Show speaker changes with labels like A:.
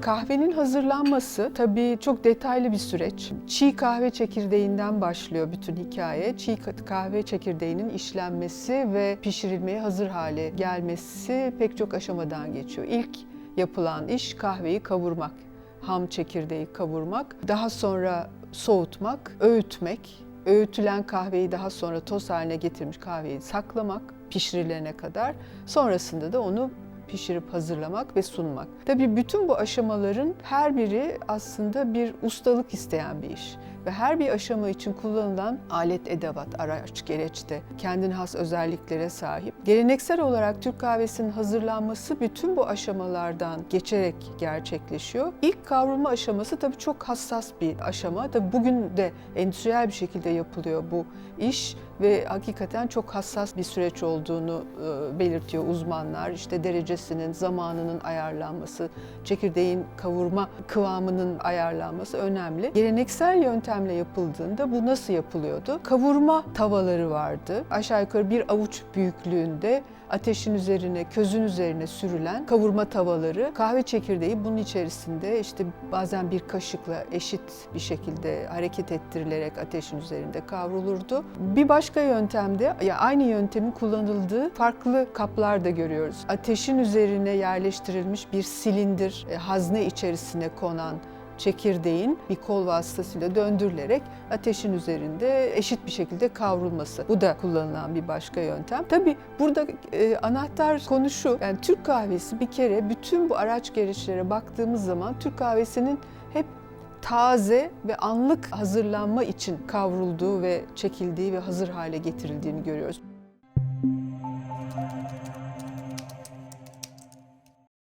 A: Kahvenin hazırlanması tabii çok detaylı bir süreç. Çiğ kahve çekirdeğinden başlıyor bütün hikaye. Çiğ kahve çekirdeğinin işlenmesi ve pişirilmeye hazır hale gelmesi pek çok aşamadan geçiyor. İlk yapılan iş kahveyi kavurmak, ham çekirdeği kavurmak, daha sonra soğutmak, öğütmek, öğütülen kahveyi daha sonra toz haline getirmiş kahveyi saklamak pişirilene kadar. Sonrasında da onu pişirip hazırlamak ve sunmak. Tabii bütün bu aşamaların her biri aslında bir ustalık isteyen bir iş ve her bir aşama için kullanılan alet, edevat, araç, gereç de kendine has özelliklere sahip. Geleneksel olarak Türk kahvesinin hazırlanması bütün bu aşamalardan geçerek gerçekleşiyor. İlk kavrulma aşaması tabii çok hassas bir aşama. Tabii bugün de endüstriyel bir şekilde yapılıyor bu iş ve hakikaten çok hassas bir süreç olduğunu e, belirtiyor uzmanlar. İşte derecesinin, zamanının ayarlanması, çekirdeğin kavurma kıvamının ayarlanması önemli. Geleneksel yöntemle yapıldığında bu nasıl yapılıyordu? Kavurma tavaları vardı. Aşağı yukarı bir avuç büyüklüğünde ateşin üzerine, közün üzerine sürülen kavurma tavaları, kahve çekirdeği bunun içerisinde işte bazen bir kaşıkla eşit bir şekilde hareket ettirilerek ateşin üzerinde kavrulurdu. Bir başka yöntemde ya aynı yöntemin kullanıldığı farklı kaplar da görüyoruz. Ateşin üzerine yerleştirilmiş bir silindir, e, hazne içerisine konan çekirdeğin bir kol vasıtasıyla döndürülerek ateşin üzerinde eşit bir şekilde kavrulması. Bu da kullanılan bir başka yöntem. Tabii burada e, anahtar konu şu. Yani Türk kahvesi bir kere bütün bu araç gereçlere baktığımız zaman Türk kahvesinin hep taze ve anlık hazırlanma için kavrulduğu ve çekildiği ve hazır hale getirildiğini görüyoruz.